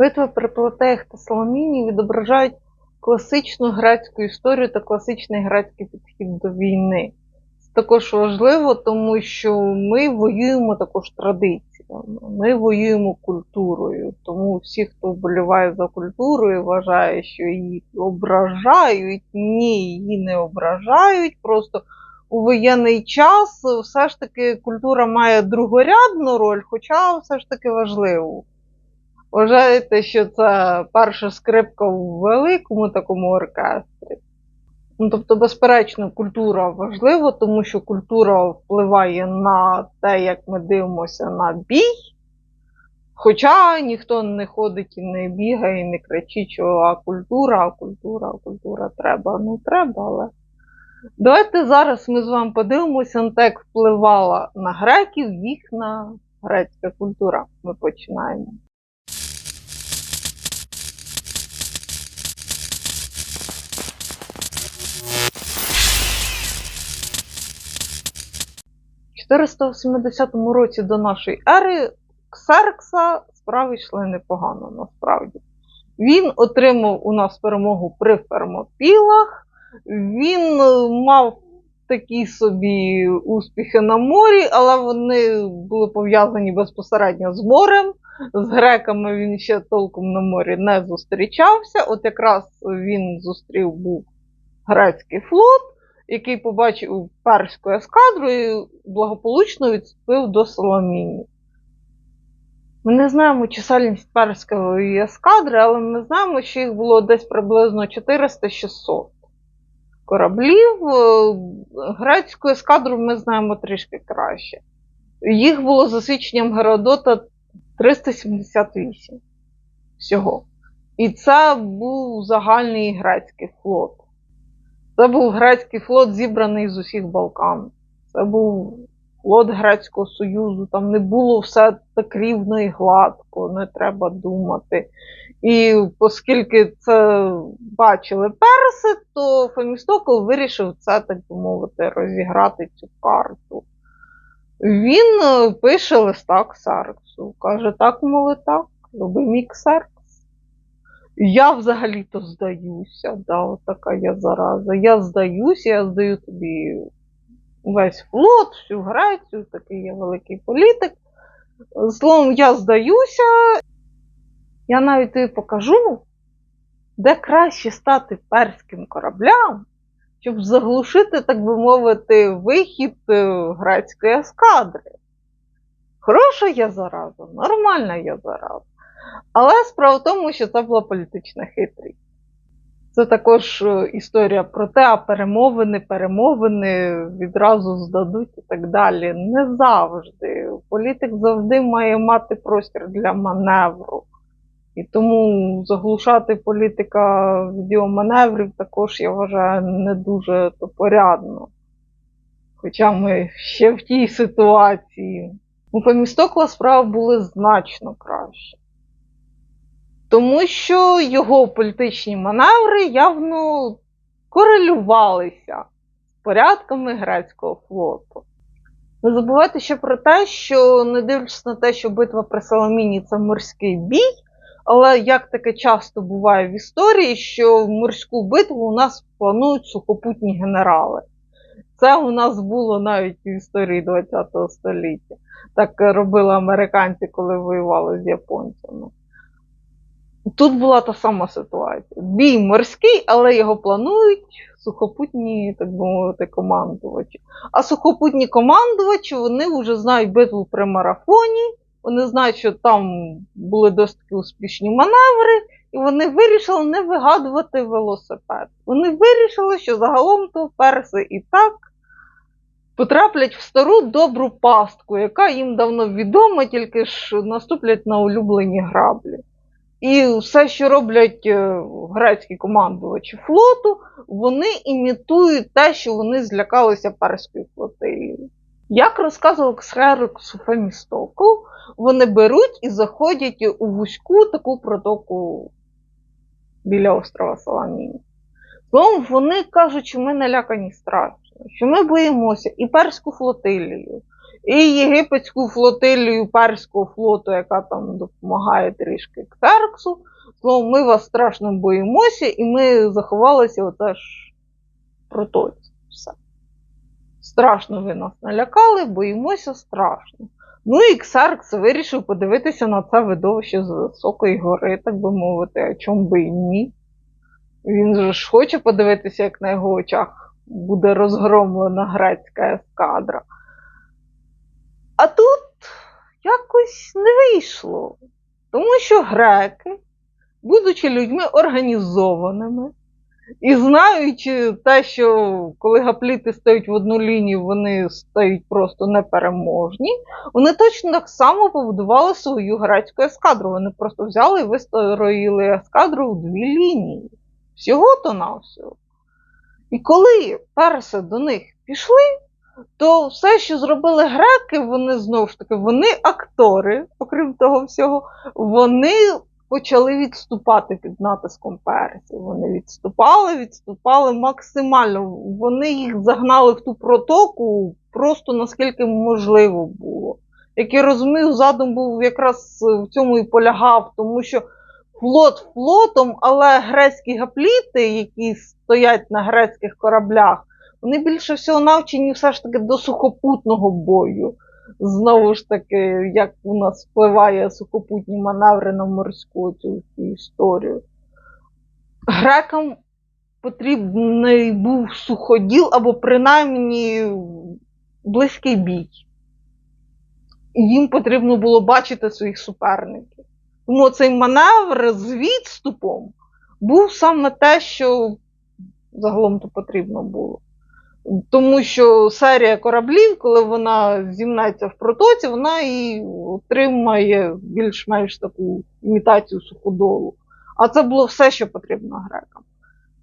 Битви при Платеях та Соломіні відображають класичну грецьку історію та класичний грецький підхід до війни. Це також важливо, тому що ми воюємо також традиціями, ми воюємо культурою. Тому всі, хто вболіває за культуру і вважає, що її ображають, ні, її не ображають. Просто у воєнний час все ж таки культура має другорядну роль, хоча все ж таки важливу. Вважаєте, що це перша скрипка в великому такому оркестрі? Ну, тобто, безперечно, культура важлива, тому що культура впливає на те, як ми дивимося на бій. Хоча ніхто не ходить і не бігає, і не кричить, що а культура, а культура, а культура треба. Ну треба, але. Давайте зараз ми з вами подивимося на те, як впливала на греків їхня грецька культура. Ми починаємо. В 480 році до нашої ери Ксеркса справи йшли непогано насправді. Він отримав у нас перемогу при Фермопілах, він е, мав такі собі успіхи на морі, але вони були пов'язані безпосередньо з морем. З греками він ще толком на морі не зустрічався. От якраз він зустрів був грецький флот, який побачив перську ескадру і благополучно відступив до Соломіні. Ми не знаємо чисельність перської ескадри, але ми знаємо, що їх було десь приблизно 400-600 кораблів. Грецьку ескадру ми знаємо трішки краще. Їх було за свідченням Геродота 378 всього. І це був загальний грецький флот. Це був грецький флот, зібраний з усіх Балкан. Це був флот Грецького Союзу, там не було все так рівно і гладко, не треба думати. І оскільки це бачили перси, то Фемістокл вирішив це, так би мовити, розіграти цю карту. Він е, пише листа Ксарксу, каже: так, моли так, роби мій Ксаркс. Я взагалі-то здаюся, да, от така я зараза. Я здаюся, я здаю тобі весь флот, всю Грецію, такий я великий політик. Словом, я здаюся. Я навіть тобі покажу, де краще стати перським кораблям, щоб заглушити, так би мовити, вихід е, грецької ескадри. Хороша я зараза, нормальна я зараза. Але справа в тому, що це була політична хитрість. Це також е, історія про те, а перемовини, перемовини відразу здадуть і так далі. Не завжди. Політик завжди має мати простір для маневру. І тому заглушати політика від його маневрів також, я вважаю, не дуже порядно. Хоча ми ще в тій ситуації. У Фемістокла справи були значно краще. Тому що його політичні маневри явно корелювалися з порядками грецького флоту. Не забувайте ще про те, що не дивлячись на те, що битва при Соломіні це морський бій, але як таке часто буває в історії, що в морську битву у нас планують сухопутні генерали. Це у нас було навіть в історії ХХ століття. Так робили американці, коли воювали з японцями. Тут була та сама ситуація. Бій морський, але його планують сухопутні, так би мовити, командувачі. А сухопутні командувачі вони вже знають битву при марафоні, вони знають, що там були досить успішні маневри, і вони вирішили не вигадувати велосипед. Вони вирішили, що загалом то перси і так потраплять в стару добру пастку, яка їм давно відома, тільки ж наступлять на улюблені граблі. І все, що роблять е, грецькі командувачі флоту, вони імітують те, що вони злякалися перської флотилії. Як розказував Ксерокс Фемістокл, вони беруть і заходять у вузьку таку протоку біля острова Саламіні. Тому вони кажуть, що ми налякані страшно, що ми боїмося і перську флотилію, і єгипетську флотилію перського флоту, яка там допомагає трішки Ксерксу. Словом, ми вас страшно боїмося, і ми заховалися отеж протоці. Все. Страшно ви нас налякали, боїмося страшно. Ну і Ксаркс вирішив подивитися на це видовище з високої гори, так би мовити, а чому би і ні. Він же ж хоче подивитися, як на його очах буде розгромлена грецька ескадра. А тут якось не вийшло, тому що греки, будучи людьми організованими, і знаючи те, що коли гапліти стають в одну лінію, вони стають просто непереможні, вони точно так само побудували свою грецьку ескадру. Вони просто взяли і вистроїли ескадру в дві лінії. Всього-то навсього. І коли перси до них пішли, то все, що зробили греки, вони знову ж таки, вони актори, окрім того всього, вони почали відступати під натиском персів. Вони відступали, відступали максимально. Вони їх загнали в ту протоку просто наскільки можливо було. Як я розумію, задум був якраз в цьому і полягав, тому що флот флотом, але грецькі гапліти, які стоять на грецьких кораблях, вони більше всього навчені все ж таки до сухопутного бою. Знову ж таки, як у нас впливає сухопутні маневри на морську цю історію. Грекам потрібний був суходіл або принаймні близький бій. Їм потрібно було бачити своїх суперників. Тому цей маневр з відступом був саме те, що загалом то потрібно було. Тому що серія кораблів, коли вона зімнеться в протоці, вона і отримає більш-менш таку імітацію суходолу. А це було все, що потрібно грекам.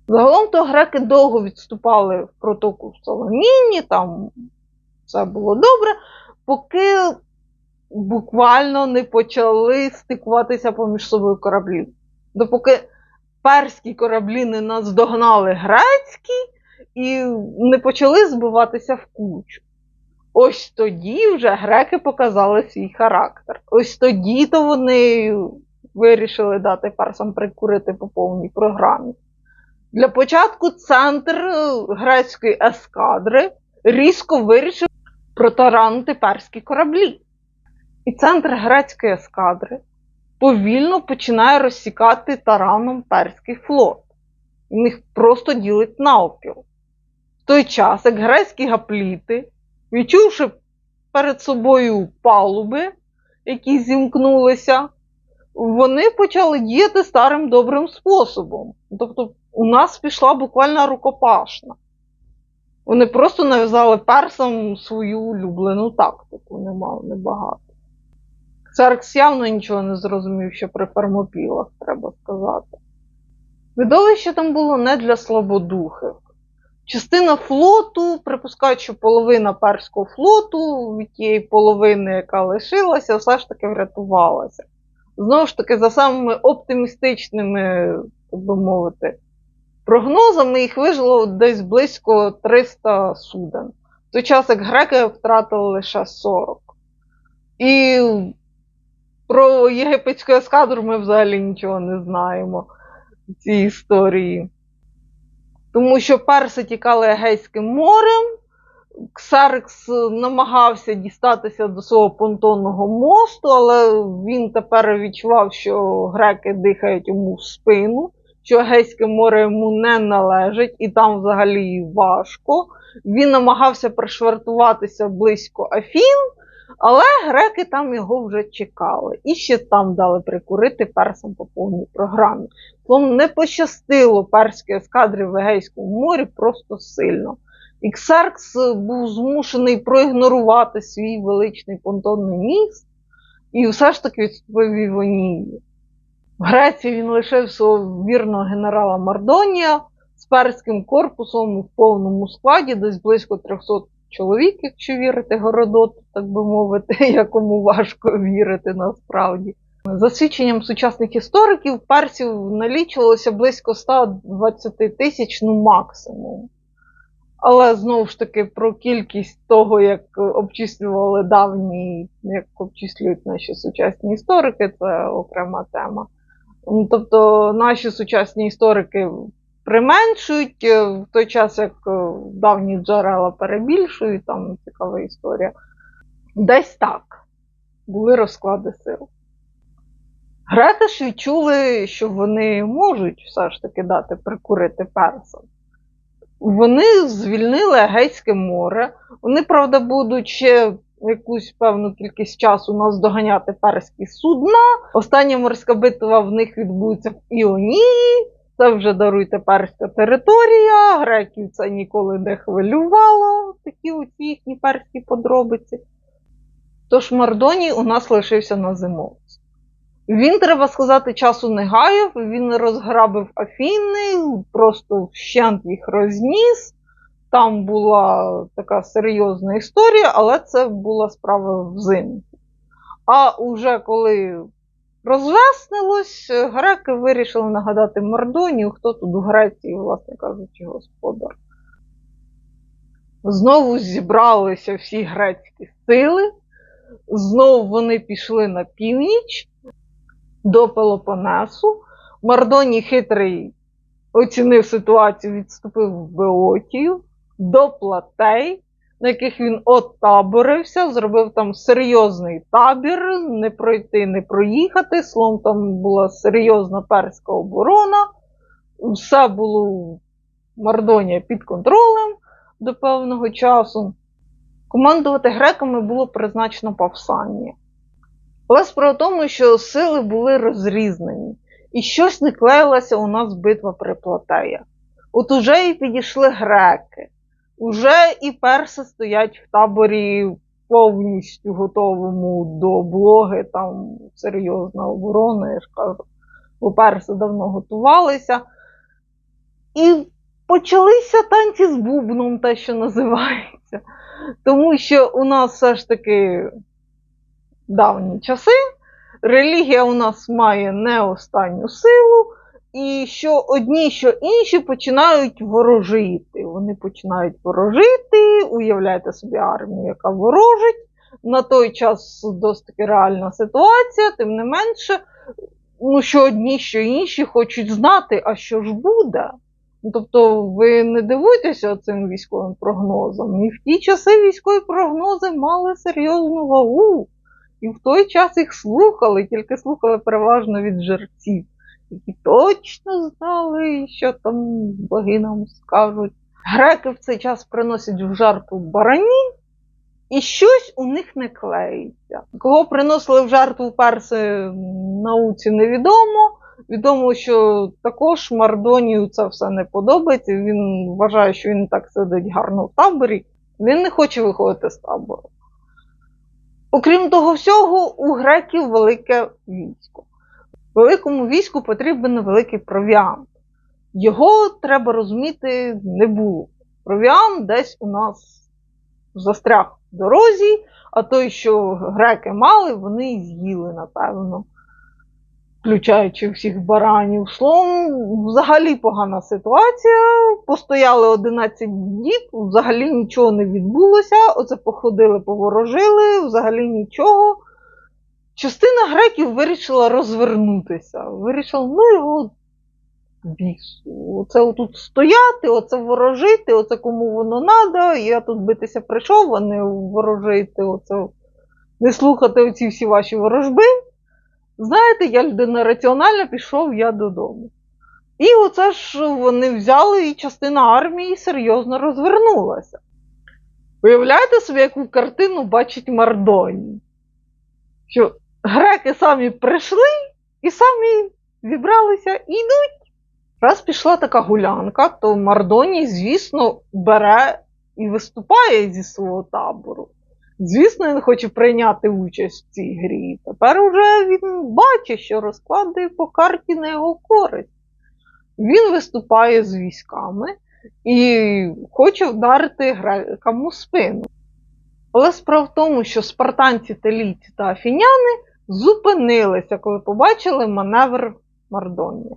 Загалом то греки довго відступали в протоку в Соломіні, там все було добре, поки буквально не почали стикуватися поміж собою кораблі. Допоки перські кораблі не наздогнали грецькі і не почали збиватися в кучу. Ось тоді вже греки показали свій характер. Ось тоді то вони вирішили дати персам прикурити по повній програмі. Для початку центр грецької ескадри різко вирішив протаранити перські кораблі. І центр грецької ескадри повільно починає розсікати тараном перський флот. Він їх просто ділить навпіл. Той час, як грецькі гапліти, відчувши перед собою палуби, які зімкнулися, вони почали діяти старим добрим способом. Тобто, у нас пішла буквально рукопашна. Вони просто нав'язали персам свою улюблену тактику, не мав небагато. Церкс явно нічого не зрозумів, що при фермопілах, треба сказати. Видовище там було не для слабодухих. Частина флоту, припускають, що половина перського флоту тієї половини, яка лишилася, все ж таки врятувалася. Знову ж таки, за самими оптимістичними, так би мовити, прогнозами їх вижило десь близько 300 суден. В той час, як греки втратили лише 40. І про єгипетську ескадру ми взагалі нічого не знаємо в цій історії. Тому що перси тікали Егейським морем, Ксеркс намагався дістатися до свого понтонного мосту, але він тепер відчував, що греки дихають йому в спину, що Егейське море йому не належить, і там взагалі важко. Він намагався пришвартуватися близько Афін, але греки там його вже чекали. І ще там дали прикурити персам по повній програмі. Тому не пощастило перській ескадрі в Егейському морі просто сильно. І Ксеркс був змушений проігнорувати свій величний понтонний міст і все ж таки відступив в Івонію. В Греції він лишив свого вірного генерала Мардонія з перським корпусом в повному складі, десь близько 300 чоловік, якщо вірити Городоту, так би мовити, якому важко вірити насправді. За свідченням сучасних істориків, персів налічувалося близько 120 тисяч, ну максимум. Але знову ж таки про кількість того, як обчислювали давні, як обчислюють наші сучасні історики, це окрема тема. Ну, Тобто наші сучасні історики применшують, е, в той час як е, давні джерела перебільшують, там цікава історія. Десь так були розклади сил. Греки ж відчули, що вони можуть все ж таки дати прикурити персам. Вони звільнили Егейське море. Вони, правда, будуть ще якусь певну кількість часу нас доганяти перські судна. Остання морська битва в них відбудеться в Іонії. Це вже даруйте перська територія. Греків це ніколи не хвилювало, такі оці їхні перські подробиці. Тож Мардоній у нас лишився на зимовці. Він, треба сказати, часу не гаяв, він розграбив Афіни, просто вщент їх розніс. Там була така серйозна історія, але це була справа взимку. А уже коли розвеснилось, греки вирішили нагадати Мардонію, хто тут у Греції, власне кажучи, господар. Знову зібралися всі грецькі сили, знову вони пішли на північ до Пелопонесу. Мардоній хитрий оцінив ситуацію, відступив в Беотію до платей, на яких він отаборився, зробив там серйозний табір, не пройти, не проїхати. Словом, там була серйозна перська оборона. Все було Мардонія під контролем до певного часу. Командувати греками було призначено Павсанія. Але справа в тому, що сили були розрізнені, і щось не клеїлася у нас битва при Платеях. От уже і підійшли греки, уже і перси стоять в таборі повністю готовому до блоги, там серйозна оборона, я ж кажу, бо перси давно готувалися. І почалися танці з бубном, те, що називається. Тому що у нас все ж таки давні часи. Релігія у нас має не останню силу, і що одні, що інші починають ворожити. Вони починають ворожити, уявляйте собі армію, яка ворожить. На той час досить реальна ситуація, тим не менше, ну, що одні, що інші хочуть знати, а що ж буде. Ну, Тобто ви не дивуйтеся цим військовим прогнозом. І в ті часи військові прогнози мали серйозну вагу. І в той час їх слухали, тільки слухали переважно від жерців, які точно знали, що там боги нам скажуть. Греки в цей час приносять в жертву баранів, і щось у них не клеїться. Кого приносили в жертву перси науці невідомо. Відомо, що також Мардонію це все не подобається. Він вважає, що він так сидить гарно в таборі. Він не хоче виходити з табору. Окрім того всього, у греків велике військо. Великому війську потрібен великий провіант. Його, треба розуміти, не було. Провіант десь у нас застряг в дорозі, а той, що греки мали, вони з'їли, напевно, включаючи всіх баранів. Словом, взагалі погана ситуація. Постояли 11 діб, взагалі нічого не відбулося. Оце походили, поворожили, взагалі нічого. Частина греків вирішила розвернутися. Вирішила, ну його бісу. Оце отут стояти, оце ворожити, оце кому воно треба. Я тут битися прийшов, а не ворожити, оце не слухати оці всі ваші ворожби. Знаєте, я людина раціональна, пішов я додому. І оце ж вони взяли, і частина армії серйозно розвернулася. Уявляєте собі, яку картину бачить Мардоній? Що греки самі прийшли і самі зібралися і йдуть. Раз пішла така гулянка, то Мардоній, звісно, бере і виступає зі свого табору. Звісно, він хоче прийняти участь в цій грі. Тепер уже він бачить, що розклади по карті на його користь. Він виступає з військами і хоче вдарити грекам у спину. Але справа в тому, що спартанці, телійці та афіняни зупинилися, коли побачили маневр Мардонія.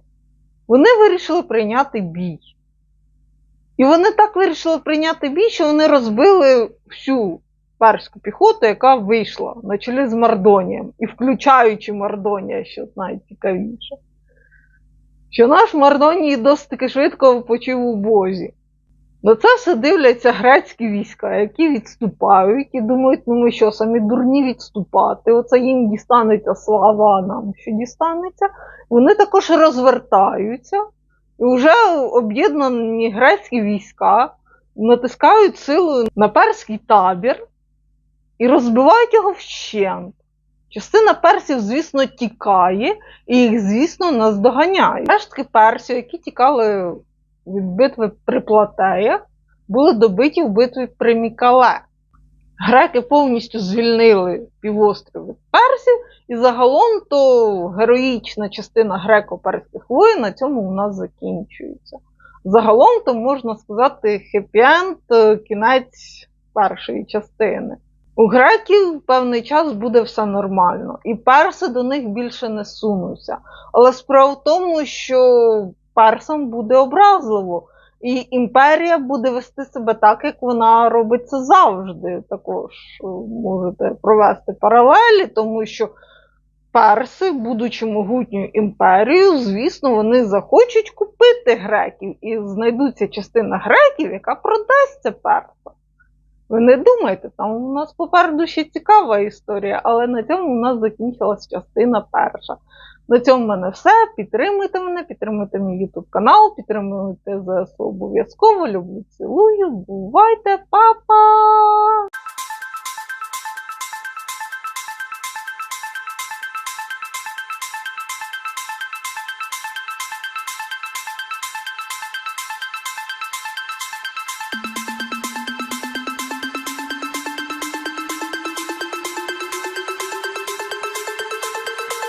Вони вирішили прийняти бій. І вони так вирішили прийняти бій, що вони розбили всю перську піхоту, яка вийшла на чолі з Мардонієм, і включаючи Мардонія, що найцікавіше. Що наш Мардоній досить таки швидко почув у бозі. На це все дивляться грецькі війська, які відступають і думають, ну ми що, самі дурні відступати. Оце їм дістанеться слава, а нам що дістанеться. Вони також розвертаються, і вже об'єднані грецькі війська натискають силою на перський табір і розбивають його вщент. Частина персів, звісно, тікає, і їх, звісно, наздоганяють. Рештки персів, які тікали від битви при Платеях, були добиті в битві при Мікале. Греки повністю звільнили півострів від персів, і загалом то героїчна частина греко-перських воїн на цьому у нас закінчується. Загалом то можна сказати хеппі-енд, е, кінець першої частини. У греків певний час буде все нормально, і перси до них більше не сунуться. Але справа в тому, що персам буде образливо, і імперія буде вести себе так, як вона робиться завжди. Також е, можете провести паралелі, тому що перси, будучи могутньою імперією, звісно, вони захочуть купити греків, і знайдуться частина греків, яка продасться персам. Ви не думайте, там у нас попереду ще цікава історія, але на цьому у нас закінчилась частина перша. На цьому в мене все. Підтримуйте мене, підтримуйте мій YouTube канал, підтримуйте ЗСУ обов'язково. Люблю, цілую. Бувайте, па-па!